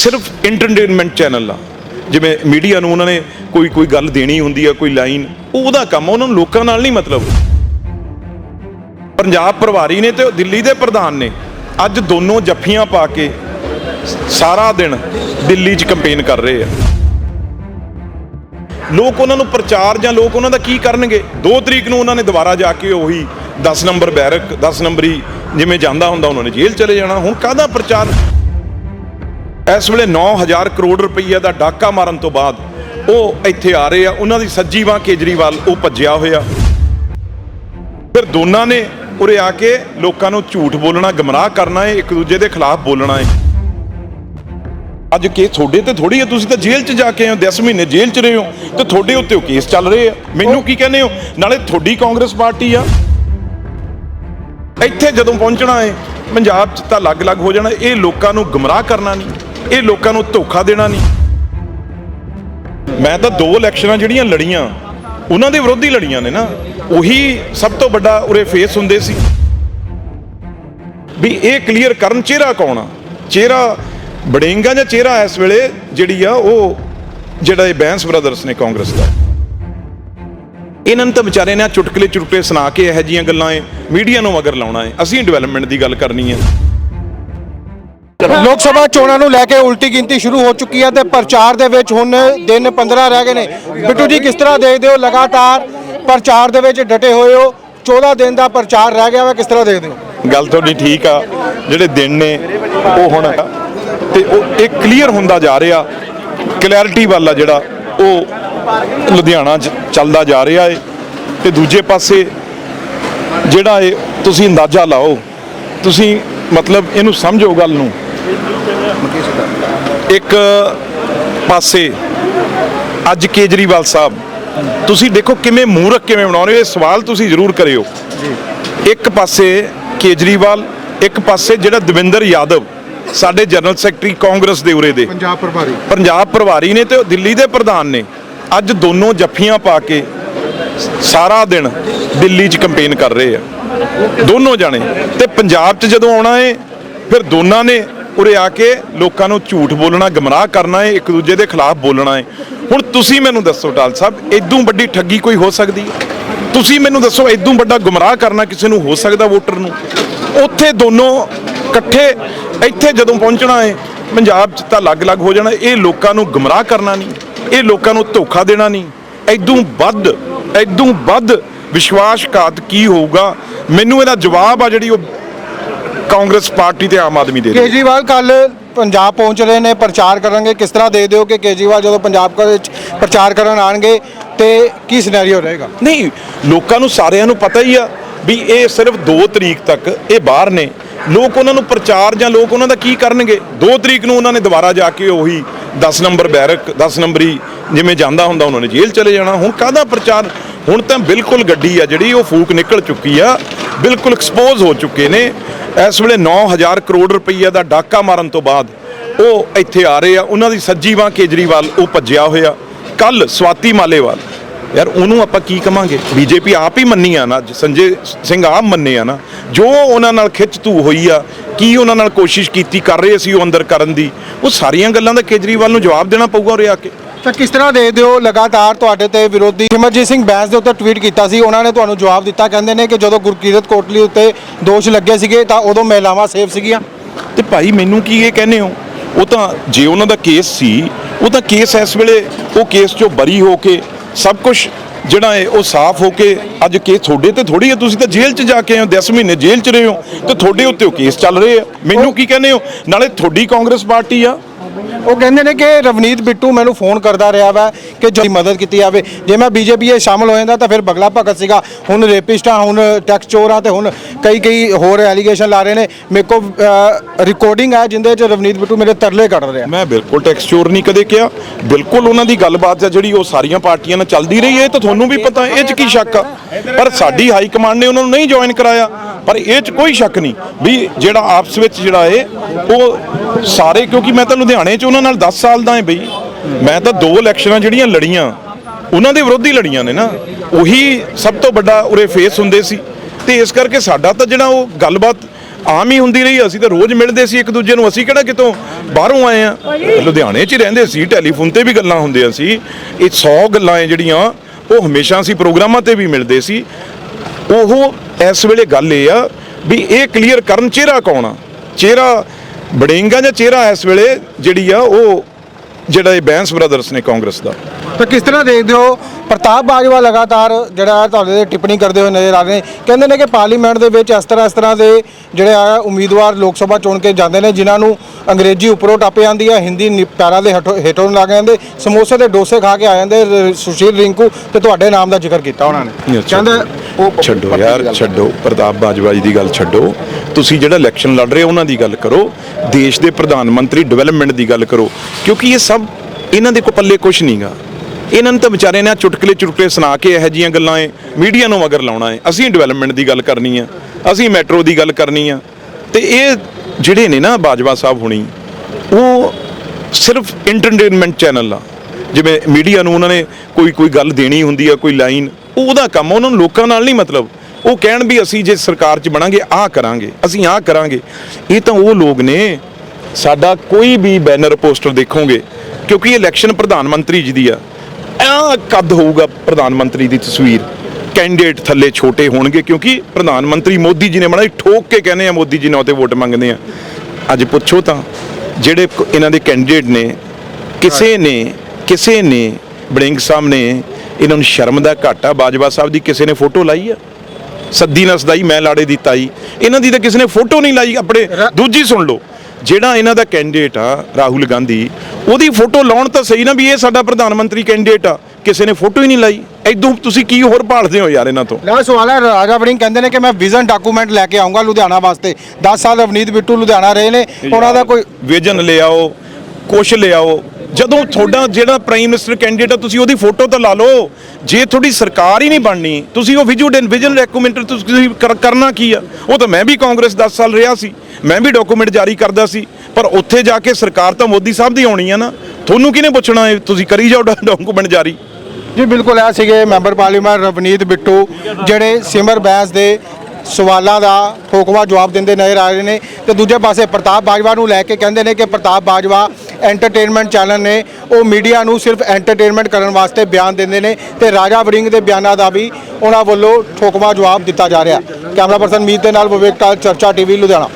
ਸਿਰਫ entertainment channel ਆ। ਜਿਵੇਂ ਮੀਡੀਆ ਨੂੰ ਉਹਨਾਂ ਨੇ ਕੋਈ ਕੋਈ ਗੱਲ ਦੇਣੀ ਹੁੰਦੀ ਆ, ਕੋਈ ਲਾਈਨ ਉਹਦਾ ਕੰਮ ਉਹਨਾਂ ਨੂੰ ਲੋਕਾਂ ਨਾਲ ਨਹੀਂ ਮਤਲਬ। ਪੰਜਾਬ ਪ੍ਰਭਾਰੀ ਨੇ ਤੇ ਦਿੱਲੀ ਦੇ ਪ੍ਰਧਾਨ ਨੇ, ਅੱਜ ਦੋਨੋਂ ਜੱਫੀਆਂ ਪਾ ਕੇ ਸਾਰਾ ਦਿਨ ਦਿੱਲੀ 'ਚ ਕੈਂਪੇਨ ਕਰ ਰਹੇ ਆ। ਲੋਕ ਉਹਨਾਂ ਨੂੰ ਪ੍ਰਚਾਰ ਜਾਂ ਲੋਕ ਉਹਨਾਂ ਦਾ ਕੀ ਕਰਨਗੇ? 2 ਤਰੀਕ ਨੂੰ ਉਹਨਾਂ ਨੇ ਦੁਬਾਰਾ ਜਾ ਕੇ ਉਹੀ 10 ਨੰਬਰ ਬੈਰਕ 10 ਨੰਬਰੀ ਜਿਵੇਂ ਜਾਂਦਾ ਹੁੰਦਾ ਉਹਨਾਂ ਨੇ ਜੇਲ੍ਹ ਚਲੇ ਜਾਣਾ। ਹੁਣ ਕਾਹਦਾ ਪ੍ਰਚਾਰ? ਇਸ ਵੇਲੇ 9000 ਕਰੋੜ ਰੁਪਈਆ ਦਾ ਡਾਕਾ ਮਾਰਨ ਤੋਂ ਬਾਅਦ ਉਹ ਇੱਥੇ ਆ ਰਹੇ ਆ। ਉਹਨਾਂ ਦੀ ਸੱਜੀ ਬਾਹ ਕੇਜਰੀਵਾਲ, ਉਹ ਭੱਜਿਆ ਹੋਇਆ। ਫਿਰ ਦੋਨਾਂ ਨੇ ਉਰੇ ਆ ਕੇ ਲੋਕਾਂ ਨੂੰ ਝੂਠ ਬੋਲਣਾ, ਗਮਰਾਹ ਕਰਨਾ ਹੈ ਇੱਕ ਦੂਜੇ ਦੇ ਖਿਲਾਫ ਬੋਲਣਾ ਹੈ ਅੱਜ ਕੇ ਤੁਹਾਡੇ ਤੇ ਥੋੜੀ ਹੈ ਤੁਸੀਂ ਤਾਂ ਜੇਲ੍ਹ 'ਚ ਜਾ ਕੇ ਆਏ ਹੋ 10 ਮਹੀਨੇ ਜੇਲ੍ਹ 'ਚ ਰਹੇ ਹੋ, ਤੇ ਤੁਹਾਡੇ ਉੱਤੇ ਉਹ ਕੇਸ ਚੱਲ ਰਹੇ ਆ। ਮੈਨੂੰ ਕੀ ਕਹਿੰਦੇ ਹੋ? ਨਾਲੇ ਤੁਹਾਡੀ ਕਾਂਗਰਸ ਪਾਰਟੀ ਆ। ਇੱਥੇ ਜਦੋਂ ਪਹੁੰਚਣਾ ਹੈ ਪੰਜਾਬ 'ਚ ਤਾਂ ਅਲੱਗ-ਅਲੱਗ ਹੋ ਜਾਣਾ, ਇਹ ਲੋਕਾਂ ਨੂੰ ਗਮਰਾਹ ਕਰਨਾ ਨਹੀਂ। ਇਹ ਲੋਕਾਂ ਨੂੰ ਧੋਖਾ ਦੇਣਾ ਨਹੀਂ। ਮੈਂ ਤਾਂ ਦੋ ਇਲੈਕਸ਼ਨਾਂ ਜਿਹੜੀਆਂ ਲੜੀਆਂ, ਉਹਨਾਂ ਦੇ ਵਿਰੋਧੀ ਲੜੀਆਂ ਨੇ ਨਾ, ਉਹੀ ਸਭ ਤੋਂ ਵੱਡਾ ਉਰੇ ਫੇਸ ਹੁੰਦੇ ਸੀ। ਵੀ ਇਹ ਕਲੀਅਰ ਕਰਨ ਚਿਹਰਾ ਕੌਣ ਆ? ਚਿਹਰਾ ਬੜੇਂਗਾ ਜਾਂ ਚਿਹਰਾ ਇਸ ਵੇਲੇ ਜਿਹੜੀ ਆ ਉਹ ਜਿਹੜਾ ਇਹ ਬੈਂਸ ਬ੍ਰਦਰਸ ਨੇ ਕਾਂਗਰਸ ਦਾ? ਇਹਨਾਂ ਨੂੰ ਤਾਂ ਵਿਚਾਰੇ ਨੇ ਚੁਟਕਲੇ ਚੁਟਕਲੇ ਸੁਣਾ ਕੇ ਇਹੋ ਜੀਆਂ ਗੱਲਾਂ ਏ ਮੀਡੀਆ ਨੂੰ ਮਗਰ ਲਾਉਣਾ ਏ ਅਸੀਂ ਡਿਵੈਲਪਮੈਂਟ ਦੀ ਗੱਲ ਕਰਨੀ ਹੈ। ਲੋਕ ਸਭਾ ਚੋਣਾਂ ਨੂੰ ਲੈ ਕੇ ਉਲਟੀ ਗਿਣਤੀ ਸ਼ੁਰੂ ਹੋ ਚੁੱਕੀ ਹੈ ਤੇ ਪ੍ਰਚਾਰ ਦੇ ਵਿੱਚ ਹੁਣ ਦਿਨ 15 ਰਹਿ ਗਏ ਨੇ। ਬਿੱਟੂ ਜੀ ਕਿਸ ਤਰ੍ਹਾਂ ਦੇਖਦੇ ਹੋ? ਲਗਾਤਾਰ ਪ੍ਰਚਾਰ ਦੇ ਵਿੱਚ ਡਟੇ ਹੋਏ ਹੋ। 14 ਦਿਨ ਦਾ ਪ੍ਰਚਾਰ ਰਹਿ ਗਿਆ ਵਾ ਕਿਸ ਤਰ੍ਹਾਂ ਦੇਖਦੇ ਹੋ? ਗੱਲ ਤੁਹਾਡੀ ਠੀਕ ਆ। ਜਿਹੜੇ ਦਿਨ ਨੇ ਉਹ ਹੁਣ ਤੇ ਉਹ ਇਹ ਕਲੀਅਰ ਹੁੰਦਾ ਜਾ ਰਿਹਾ। ਕਲੈਰਿਟੀ ਵਾਲਾ ਜਿਹੜਾ ਉਹ ਲੁਧਿਆਣਾ 'ਚ ਚੱਲਦਾ ਜਾ ਰਿਹਾ ਏ। ਤੇ ਦੂਜੇ ਪਾਸੇ ਜਿਹੜਾ ਇਹ ਤੁਸੀਂ ਅੰਦਾਜ਼ਾ ਲਾਓ ਤੁਸੀਂ ਮਤਲਬ ਇਹਨੂੰ ਸਮਝੋ ਗੱਲ ਨੂੰ। ਇੱਕ ਪਾਸੇ ਅੱਜ ਕੇਜਰੀਵਾਲ ਸਾਹਿਬ ਤੁਸੀਂ ਦੇਖੋ ਕਿਵੇਂ ਮੂਰਖ ਕਿਵੇਂ ਬਣਾ ਰਹੇ ਹੋ ਇਹ ਸਵਾਲ ਤੁਸੀਂ ਜ਼ਰੂਰ ਕਰਿਓ। ਇੱਕ ਪਾਸੇ ਕੇਜਰੀਵਾਲ ਇੱਕ ਪਾਸੇ ਜਿਹੜਾ ਦਵਿੰਦਰ ਯਾਦਵ ਸਾਡੇ ਜਨਰਲ ਸੈਕਟਰੀ ਕਾਂਗਰਸ ਦੇ ਉਰੇ ਦੇ। ਪੰਜਾਬ ਪ੍ਰਭਾਰੀ। ਪੰਜਾਬ ਪ੍ਰਭਾਰੀ ਨੇ ਤੇ ਉਹ ਦਿੱਲੀ ਦੇ ਪ੍ਰਧਾਨ ਨੇ। ਅੱਜ ਦੋਨੋਂ ਜੱਫੀਆਂ ਪਾ ਕੇ ਸਾਰਾ ਦਿਨ ਦਿੱਲੀ 'ਚ ਕੈਂਪੇਨ ਕਰ ਰਹੇ ਆ। ਦੋਨੋਂ ਜਾਣੇ। ਤੇ ਪੰਜਾਬ 'ਚ ਜਦੋਂ ਆਉਣਾ ਏ ਫਿਰ ਦੋਨਾਂ ਨੇ ਉਰੇ ਆ ਕੇ ਲੋਕਾਂ ਨੂੰ ਝੂਠ ਬੋਲਣਾ, ਗਮਰਾਹ ਕਰਨਾ ਹੈ ਇੱਕ ਦੂਜੇ ਦੇ ਖਿਲਾਫ ਬੋਲਣਾ ਹੈ ਹੁਣ ਤੁਸੀਂ ਮੈਨੂੰ ਦੱਸੋ ਟਾਲ ਸਾਹਿਬ ਇਦੋਂ ਵੱਡੀ ਠੱਗੀ ਕੋਈ ਹੋ ਸਕਦੀ ਹੈ? ਤੁਸੀਂ ਮੈਨੂੰ ਦੱਸੋ ਇਦੋਂ ਵੱਡਾ ਗੁੰਮਰਾਹ ਕਰਨਾ ਕਿਸੇ ਨੂੰ ਹੋ ਸਕਦਾ ਵੋਟਰ ਨੂੰ? ਉੱਥੇ ਦੋਨੋਂ ਇਕੱਠੇ ਇੱਥੇ ਜਦੋਂ ਪਹੁੰਚਣਾ ਹੈ ਪੰਜਾਬ 'ਚ ਤਾਂ ਅਲੱਗ-ਅਲੱਗ ਹੋ ਜਾਣਾ, ਇਹ ਲੋਕਾਂ ਨੂੰ ਗਮਰਾਹ ਕਰਨਾ ਨਹੀਂ, ਇਹ ਲੋਕਾਂ ਨੂੰ ਧੋਖਾ ਦੇਣਾ ਨਹੀਂ। ਐਦੋਂ ਵੱਧ ਐਦੋਂ ਵੱਧ ਵਿਸ਼ਵਾਸਘਾਤ ਕੀ ਹੋਊਗਾ? ਮੈਨੂੰ ਇਹਦਾ ਜਵਾਬ ਆ ਜਿਹੜੀ ਉਹ ਕਾਂਗਰਸ ਪਾਰਟੀ ਤੇ ਆਮ ਆਦਮੀ ਦੇ ਰਹੀ ਹੈ। ਕੇਜਰੀਵਾਲ ਕੱਲ ਪੰਜਾਬ ਪਹੁੰਚ ਰਹੇ ਨੇ ਪ੍ਰਚਾਰ ਕਰਨਗੇ। ਕਿਸ ਤਰ੍ਹਾਂ ਦੇਖਦੇ ਹੋ ਕਿ ਕੇਜਰੀਵਾਲ ਜਦੋਂ ਪੰਜਾਬ ਦੇ ਵਿੱਚ ਪ੍ਰਚਾਰ ਕਰਨ ਆਣਗੇ ਤੇ ਕੀ ਸਿਨੈਰੀਓ ਰਹੇਗਾ? ਨਹੀਂ ਲੋਕਾਂ ਨੂੰ ਸਾਰਿਆਂ ਨੂੰ ਪਤਾ ਹੀ ਆ ਵੀ ਇਹ ਸਿਰਫ 2 ਤਰੀਕ ਤੱਕ ਇਹ ਬਾਹਰ ਨੇ। ਲੋਕ ਉਹਨਾਂ ਨੂੰ ਪ੍ਰਚਾਰ ਜਾਂ ਲੋਕ ਉਹਨਾਂ ਦਾ ਕੀ ਕਰਨਗੇ? 2 ਤਰੀਕ ਨੂੰ ਉਹਨਾਂ ਨੇ ਦੁਬਾਰਾ ਜਾ ਕੇ ਉਹੀ 10 ਨੰਬਰ ਬੈਰਕ 10 ਨੰਬਰੀ ਜਿਵੇਂ ਜਾਂਦਾ ਹੁੰਦਾ ਉਹਨਾਂ ਨੇ ਜੇਲ੍ਹ ਚਲੇ ਜਾਣਾ। ਹੁਣ ਕਾਹਦਾ ਪ੍ਰਚਾਰ? ਹੁਣ ਤਾਂ ਬਿਲਕੁਲ ਗੱਡੀ ਆ ਜਿਹੜੀ ਉਹ ਫੂਕ ਨਿਕਲ ਚੁੱਕੀ ਆ। ਬਿਲਕੁਲ ਐਕਸਪੋਜ਼ ਹੋ ਚੁੱਕੇ ਨੇ। ਇਸ ਵੇਲੇ 9000 ਕਰੋੜ ਰੁਪਈਆ ਦਾ ਡਾਕਾ ਮਾਰਨ ਤੋਂ ਬਾਅਦ ਉਹ ਇੱਥੇ ਆ ਰਹੇ ਆ। ਉਹਨਾਂ ਦੀ ਸੱਜੀ ਬਾਹ ਕੇਜਰੀਵਾਲ, ਉਹ ਭੱਜਿਆ ਹੋਇਆ। ਕੱਲ ਸਵਾਤੀ ਮਾਲੇਵਾਲ। ਯਾਰ ਉਹਨੂੰ ਆਪਾਂ ਕੀ ਕਵਾਂਗੇ? ਬੀਜੇਪੀ ਆਪ ਹੀ ਮੰਨੀ ਆ ਨਾ, ਅੱਜ ਸੰਜੇ ਸਿੰਘ ਆਪ ਮੰਨੇ ਆ ਨਾ। ਜੋ ਉਹਨਾਂ ਨਾਲ ਖਿੱਚ ਧੂ ਹੋਈ ਆ, ਕੀ ਉਹਨਾਂ ਨਾਲ ਕੋਸ਼ਿਸ਼ ਕੀਤੀ, ਕਰ ਰਹੇ ਸੀ ਉਹ ਅੰਦਰ ਕਰਨ ਦੀ, ਉਹ ਸਾਰੀਆਂ ਗੱਲਾਂ ਦਾ ਕੇਜਰੀਵਾਲ ਨੂੰ ਜਵਾਬ ਦੇਣਾ ਪਊਗਾ ਉਰੇ ਆ ਕੇ। ਤਾਂ ਕਿਸ ਤਰ੍ਹਾਂ ਦੇਖਦੇ ਹੋ ਲਗਾਤਾਰ ਤੁਹਾਡੇ ਤੇ ਵਿਰੋਧੀ? ਸਿਮਰਜੀਤ ਸਿੰਘ ਬੈਂਸ ਦੇ ਉੱਤੇ ਟਵੀਟ ਕੀਤਾ ਸੀ ਉਹਨਾਂ ਨੇ ਤੁਹਾਨੂੰ ਜਵਾਬ ਦਿੱਤਾ। ਕਹਿੰਦੇ ਨੇ ਕਿ ਜਦੋਂ ਗੁਰਕੀਰਤ ਕੋਟਲੀ ਉੱਤੇ ਦੋਸ਼ ਲੱਗੇ ਸੀਗੇ ਤਾਂ ਉਦੋਂ ਮਹਿਲਾਵਾਂ ਸੇਫ ਸੀਗੀਆਂ। ਤੇ ਭਾਈ ਮੈਨੂੰ ਕੀ ਇਹ ਕਹਿੰਦੇ ਹੋ? ਉਹ ਤਾਂ ਜੇ ਉਹਨਾਂ ਦਾ ਕੇਸ ਸੀ ਉਹ ਤਾਂ ਕੇਸ ਇਸ ਵੇਲੇ ਉਹ ਕੇਸ ਚੋਂ ਬਰੀ ਹੋ ਕੇ ਸਭ ਕੁਝ ਜਿਹੜਾ ਹੈ ਉਹ ਸਾਫ਼ ਹੋ ਕੇ ਅੱਜ ਕੇਸ ਤੁਹਾਡੇ ਤੇ ਥੋੜੀ ਹੈ। ਤੁਸੀਂ ਤਾਂ ਜੇਲ੍ਹ 'ਚ ਜਾ ਕੇ ਆਏ ਹੋ 10 ਮਹੀਨੇ ਜੇਲ੍ਹ 'ਚ ਰਹੇ ਹੋ ਤੇ ਤੁਹਾਡੇ ਉੱਤੇ ਉਹ ਕੇਸ ਚੱਲ ਰਹੇ ਆ। ਮੈਨੂੰ ਕੀ ਕਹਿੰਦੇ ਹੋ? ਨਾਲੇ ਤੁਹਾਡੀ ਕਾਂਗਰਸ ਪਾਰਟੀ ਆ ਉਹ ਕਹਿੰਦੇ ਨੇ ਕਿ ਰਵਨੀਤ ਬਿੱਟੂ ਮੈਨੂੰ ਫੋਨ ਕਰਦਾ ਰਿਹਾ ਵਾ ਕਿ ਜੋ ਮਦਦ ਕੀਤੀ ਜਾਵੇ। ਜੇ ਮੈਂ ਬੀਜੇਪੀ 'ਚ ਸ਼ਾਮਲ ਹੋ ਜਾਂਦਾ ਤਾਂ ਫਿਰ ਬਗਲਾ ਭਗਤ ਸੀਗਾ। ਹੁਣ ਰੇਪਿਸਟਾਂ, ਹੁਣ ਟੈਕਸ ਚੋਰਾਂ ਤੇ ਹੁਣ ਕਈ ਕਈ ਹੋਰ ਐਲੀਗੇਸ਼ਨ ਲਾ ਰਹੇ ਨੇ। ਮੇਰੇ ਕੋ ਰਿਕਾਰਡਿੰਗ ਹੈ ਜਿੰਦੇ 'ਚ ਰਵਨੀਤ ਬਿੱਟੂ ਮੇਰੇ ਤਰਲੇ ਕੱਢ ਰਿਹਾ। ਮੈਂ ਬਿਲਕੁਲ ਟੈਕਸ ਚੋਰ ਨਹੀਂ ਕਦੇ ਕਿਹਾ। ਬਿਲਕੁਲ ਉਹਨਾਂ ਦੀ ਗੱਲਬਾਤ ਆ ਜਿਹੜੀ ਉਹ ਸਾਰੀਆਂ ਪਾਰਟੀਆਂ ਨਾਲ ਚੱਲਦੀ ਰਹੀ ਹੈ। ਇਹ ਤਾਂ ਤੁਹਾਨੂੰ ਵੀ ਪਤਾ, ਇਹ 'ਚ ਕੀ ਸ਼ੱਕ ਆ। ਪਰ ਸਾਡੀ ਹਾਈ ਕਮਾਂਡ ਨੇ ਉਹਨਾਂ ਨੂੰ ਨਹੀਂ ਜੁਆਇਨ ਕਰਾਇਆ। ਪਰ ਇਹ 'ਚ ਕੋਈ ਸ਼ੱਕ ਨਹੀਂ ਵੀ ਜਿਹੜਾ ਆਪਸ ਵਿੱਚ ਜਿਹੜਾ ਏ ਉਹ ਸਾਰੇ, ਕਿਉਂਕਿ ਮੈਂ ਤਾਂ ਲੁਧਿਆਣੇ 'ਚ ਉਹਨਾਂ ਨਾਲ 10 ਸਾਲ ਦਾ ਏ ਬਈ। ਮੈਂ ਤਾਂ ਦੋ ਇਲੈਕਸ਼ਨਾਂ ਜਿਹੜੀਆਂ ਲੜੀਆਂ, ਉਹਨਾਂ ਦੇ ਵਿਰੋਧੀ ਲੜੀਆਂ ਨੇ ਨਾ। ਉਹੀ ਸਭ ਤੋਂ ਵੱਡਾ ਉਰੇ ਫੇਸ ਹੁੰਦੇ ਸੀ। ਤੇ ਇਸ ਕਰਕੇ ਸਾਡਾ ਤਾਂ ਜਿਹੜਾ ਉਹ ਗੱਲਬਾਤ ਆਮ ਹੀ ਹੁੰਦੀ ਰਹੀ। ਅਸੀਂ ਤਾਂ ਰੋਜ਼ ਮਿਲਦੇ ਸੀ ਇੱਕ ਦੂਜੇ ਨੂੰ। ਅਸੀਂ ਕਿਹੜਾ ਕਿਤੋਂ ਬਾਹਰੋਂ ਆਏ ਆ? ਲੁਧਿਆਣੇ 'ਚ ਹੀ ਰਹਿੰਦੇ ਸੀ। ਟੈਲੀਫੋਨ ਤੇ ਵੀ ਗੱਲਾਂ ਹੁੰਦੀਆਂ ਸੀ। ਇਹ 100 ਗੱਲਾਂ ਹੈ ਜਿਹੜੀਆਂ, ਉਹ ਹਮੇਸ਼ਾ ਅਸੀਂ ਪ੍ਰੋਗਰਾਮਾਂ ਤੇ ਵੀ ਮਿਲਦੇ ਸੀ। ਉਹ ਇਸ ਵੇਲੇ ਗੱਲ ਇਹ ਆ ਵੀ ਇਹ ਕਲੀਅਰ ਕਰਨ ਚਿਹਰਾ ਕੌਣ ਆ? ਚਿਹਰਾ ਬੜੇਂਗਾ ਜਾਂ ਚਿਹਰਾ ਇਸ ਵੇਲੇ ਜਿਹੜੀ ਆ ਉਹ ਜਿਹੜਾ ਇਹ ਬੈਂਸ ਬ੍ਰਦਰਸ ਨੇ ਕਾਂਗਰਸ ਦਾ? ਤਾਂ ਕਿਸ ਤਰ੍ਹਾਂ ਦੇਖਦੇ ਹੋ? ਪ੍ਰਤਾਪ ਬਾਜਵਾ ਲਗਾਤਾਰ ਜਿਹੜਾ ਤੁਹਾਡੇ ਤੇ ਟਿੱਪਣੀ ਕਰਦੇ ਹੋਏ ਨਜ਼ਰ ਆ ਰਹੇ ਨੇ। ਕਹਿੰਦੇ ਨੇ ਕਿ ਪਾਰਲੀਮੈਂਟ ਦੇ ਵਿੱਚ ਇਸ ਤਰ੍ਹਾਂ ਇਸ ਤਰ੍ਹਾਂ ਦੇ ਜਿਹੜੇ ਆ ਉਮੀਦਵਾਰ ਲੋਕ ਸਭਾ ਚੁਣ ਕੇ ਜਾਂਦੇ ਨੇ ਜਿਨ੍ਹਾਂ ਨੂੰ ਅੰਗਰੇਜ਼ੀ ਉੱਪਰੋਂ ਟੱਪ ਜਾਂਦੀ ਹੈ ਹਿੰਦੀ ਪੈਰਾਂ ਦੇ ਹੇਠੋਂ ਲੱਗ ਜਾਂਦੇ ਸਮੋਸੇ ਤੇ ਡੋਸੇ ਖਾ ਕੇ ਆ ਜਾਂਦੇ ਸੁਸ਼ੀਲ ਰਿੰਕੂ ਤੇ ਤੁਹਾਡੇ ਨਾਮ ਦਾ ਜ਼ਿਕਰ ਕੀਤਾ ਉਹਨਾਂ ਨੇ। ਕਹਿੰਦੇ ਉਹ ਛੱਡੋ ਯਾਰ, ਛੱਡੋ। ਪ੍ਰਤਾਪ ਬਾਜਵਾ ਜੀ ਦੀ ਗੱਲ ਛੱਡੋ। ਤੁਸੀਂ ਜਿਹੜਾ ਇਲੈਕਸ਼ਨ ਲੜ ਰਹੇ ਹੋ, ਉਹਨਾਂ ਦੀ ਗੱਲ ਕਰੋ। ਦੇਸ਼ ਦੇ ਪ੍ਰਧਾਨ ਮੰਤਰੀ ਡਿਵੈਲਪਮੈਂਟ ਦੀ ਗੱਲ ਕਰੋ। ਕਿਉਂਕਿ ਇਹ ਸਭ ਇਹਨਾਂ ਦੇ ਕੋ ਪੱਲੇ ਕੁਝ ਨਹੀਂਗਾ। ਇਹਨਾਂ ਨੂੰ ਤਾਂ ਵਿਚਾਰੇ ਨੇ ਚੁਟਕਲੇ ਚੁਟਕਲੇ ਸੁਣਾ ਕੇ ਇਹੋ ਜੀਆਂ ਗੱਲਾਂ ਏ ਮੀਡੀਆ ਨੂੰ ਮਗਰ ਲਾਉਣਾ ਏ ਅਸੀਂ ਡਿਵੈਲਪਮੈਂਟ ਦੀ ਗੱਲ ਕਰਨੀ ਆ ਅਸੀਂ ਮੈਟਰੋ ਦੀ ਗੱਲ ਕਰਨੀ ਆ ਤੇ ਇਹ ਜਿਹੜੇ ਨੇ ਨਾ ਬਾਜਵਾ ਸਾਹਿਬ ਹੁਣੀ, ਉਹ ਸਿਰਫ ਐਂਟਰਟੇਨਮੈਂਟ ਚੈਨਲ ਆ। ਜਿਵੇਂ ਮੀਡੀਆ ਨੂੰ ਉਹਨਾਂ ਨੇ ਕੋਈ ਕੋਈ ਗੱਲ ਦੇਣੀ ਹੁੰਦੀ ਆ, ਕੋਈ ਲਾਈਨ ਉਹ ਉਹਦਾ ਕੰਮ ਆ, ਉਹਨਾਂ ਨੂੰ ਲੋਕਾਂ ਨਾਲ ਨਹੀਂ ਮਤਲਬ। ਉਹ ਕਹਿਣ ਵੀ ਅਸੀਂ ਜੇ ਸਰਕਾਰ 'ਚ ਬਣਾਂਗੇ ਆਹ ਕਰਾਂਗੇ ਅਸੀਂ ਆਹ ਕਰਾਂਗੇ। ਇਹ ਤਾਂ ਉਹ ਲੋਕ ਨੇ ਸਾਡਾ ਕੋਈ ਵੀ ਬੈਨਰ ਪੋਸਟਰ ਦੇਖੋਗੇ ਕਿਉਂਕਿ ਇਲੈਕਸ਼ਨ ਪ੍ਰਧਾਨ ਮੰਤਰੀ ਜੀ ਦੀ ਆ। ਆ ਕੱਦ ਹੋਊਗਾ ਪ੍ਰਧਾਨ ਮੰਤਰੀ ਦੀ ਤਸਵੀਰ। ਕੈਂਡੀਡੇਟ ਥੱਲੇ ਛੋਟੇ ਹੋਣਗੇ ਕਿਉਂਕਿ ਪ੍ਰਧਾਨ ਮੰਤਰੀ ਮੋਦੀ ਜੀ ਨੇ ਬੜਾ ਠੋਕ ਕੇ ਕਹਿੰਦੇ ਆ ਮੋਦੀ ਜੀ ਨਾਲ ਤੇ ਵੋਟ ਮੰਗਦੇ ਆ। ਅੱਜ ਪੁੱਛੋ ਤਾਂ ਜਿਹੜੇ ਇਹਨਾਂ ਦੇ ਕੈਂਡੀਡੇਟ ਨੇ ਕਿਸੇ ਨੇ ਕਿਸੇ ਨੇ ਬੜਿੰਗ ਸਾਹਿਬ ਨੇ ਇਹਨਾਂ ਨੂੰ ਸ਼ਰਮ ਦਾ ਘਾਟਾ ਬਾਜਵਾ ਸਾਹਿਬ ਦੀ ਕਿਸੇ ਨੇ ਫੋਟੋ ਲਾਈ ਆ? ਸੱਦੀ ਨਾ ਸਦਾਈ ਮੈਂ ਲਾੜੇ ਦੀ ਤਾਈ। ਇਹਨਾਂ ਦੀ ਤਾਂ ਕਿਸੇ ਨੇ ਫੋਟੋ ਨਹੀਂ ਲਾਈ ਆਪਣੇ ਦੂਜੀ ਸੁਣ ਲਓ। ਜਿਹੜਾ ਇਹਨਾਂ ਦਾ ਕੈਂਡੀਡੇਟ ਆ ਰਾਹੁਲ ਗਾਂਧੀ ਉਹਦੀ ਫੋਟੋ ਲਾਉਣ ਤਾਂ ਸਹੀ ਨਾ ਵੀ ਇਹ ਸਾਡਾ ਪ੍ਰਧਾਨ ਮੰਤਰੀ ਕੈਂਡੀਡੇਟ ਆ। ਕਿਸੇ ਨੇ ਫੋਟੋ ਹੀ ਨਹੀਂ ਲਾਈ। ਐਦੋਂ ਤੁਸੀਂ ਕੀ ਹੋਰ ਭਾਲਦੇ ਹੋ ਯਾਰ ਇਹਨਾਂ ਤੋਂ? ਨਾ ਸਵਾਲ ਹੈ ਰਾਜਾ ਵੜਿੰਗ ਕਹਿੰਦੇ ਨੇ ਕਿ ਮੈਂ ਵਿਜ਼ਨ ਡਾਕੂਮੈਂਟ ਲੈ ਕੇ ਆਉਂਗਾ ਲੁਧਿਆਣਾ ਵਾਸਤੇ। 10 ਸਾਲ ਰਵਨੀਤ ਬਿੱਟੂ ਲੁਧਿਆਣਾ ਰਹੇ ਨੇ ਉਹਨਾਂ ਦਾ ਕੋਈ ਵਿਜਨ ਲਿਆਓ ਕੁਛ ਲਿਆਓ ਜਦੋਂ ਤੁਹਾਡਾ ਜਿਹੜਾ ਪ੍ਰਾਈਮ ਮਿਨਿਸਟਰ ਕੈਂਡੀਡੇਟ ਆ, ਤੁਸੀਂ ਉਹਦੀ ਫੋਟੋ ਤਾਂ ਲਾ ਲਓ। ਜੇ ਤੁਹਾਡੀ ਸਰਕਾਰ ਹੀ ਨਹੀਂ ਬਣਨੀ, ਤੁਸੀਂ ਉਹ ਵਿਜੂਡਨ ਵਿਜਨ ਰეკਮੈਂਡ ਤੁਸੀਂ ਕਰ- ਕਰਨਾ ਕੀ ਆ? ਉਹ ਤਾਂ ਮੈਂ ਵੀ ਕਾਂਗਰਸ 10 ਸਾਲ ਰਿਹਾ ਸੀ, ਮੈਂ ਵੀ ਡਾਕੂਮੈਂਟ ਜਾਰੀ ਕਰਦਾ ਸੀ, ਪਰ ਉੱਥੇ ਜਾ ਕੇ ਸਰਕਾਰ ਤਾਂ ਮੋਦੀ ਸਾਹਿਬ ਦੀ ਆਉਣੀ ਆ ਨਾ, ਤੁਹਾਨੂੰ ਕਿਹਨੇ ਪੁੱਛਣਾ ਹੈ ਤੁਸੀਂ ਕਰੀ ਜਾਓ ਡਾਕੂਮੈਂਟ ਜਾਰੀ? ਜੀ, ਬਿਲਕੁਲ, ਇਹ ਸੀਗੇ ਮੈਂਬਰ ਪਾਰਲੀਮੈਂਟ ਰਵਨੀਤ ਬਿੱਟੂ, ਜਿਹੜੇ ਸਿਮਰ ਬੈਂਸ ਦੇ ਸਵਾਲਾਂ ਦਾ ਠੋਕਵਾ ਜਵਾਬ ਦਿੰਦੇ ਨਜ਼ਰ ਆ ਰਹੇ ਨੇ ਤੇ ਦੂਜੇ ਪਾਸੇ ਪ੍ਰਤਾਪ ਬਾਜਵਾ ਨੂੰ ਲੈ ਕੇ ਕਹਿੰਦੇ ਨੇ ਕਿ ਪ੍ਰਤਾਪ ਬਾਜਵਾ ਐਂਟਰਟੇਨਮੈਂਟ ਚੈਨਲ ਨੇ, ਉਹ ਮੀਡੀਆ ਨੂੰ ਸਿਰਫ ਐਂਟਰਟੇਨਮੈਂਟ ਕਰਨ ਵਾਸਤੇ ਬਿਆਨ ਦਿੰਦੇ ਨੇ ਤੇ ਰਾਜਾ ਵੜਿੰਗ ਦੇ ਬਿਆਨਾਂ ਦਾ ਵੀ ਉਹਨਾਂ ਵੱਲੋਂ ਠੋਕਵਾ ਜਵਾਬ ਦਿੱਤਾ ਜਾ ਰਿਹਾ। ਕੈਮਰਾ ਪਰਸਨ ਮੀਤ ਦੇ ਨਾਲ ਵਿਵੇਕ ਟਾਲ ਚਰਚਾ ਟੀਵੀ, ਲੁਧਿਆਣਾ।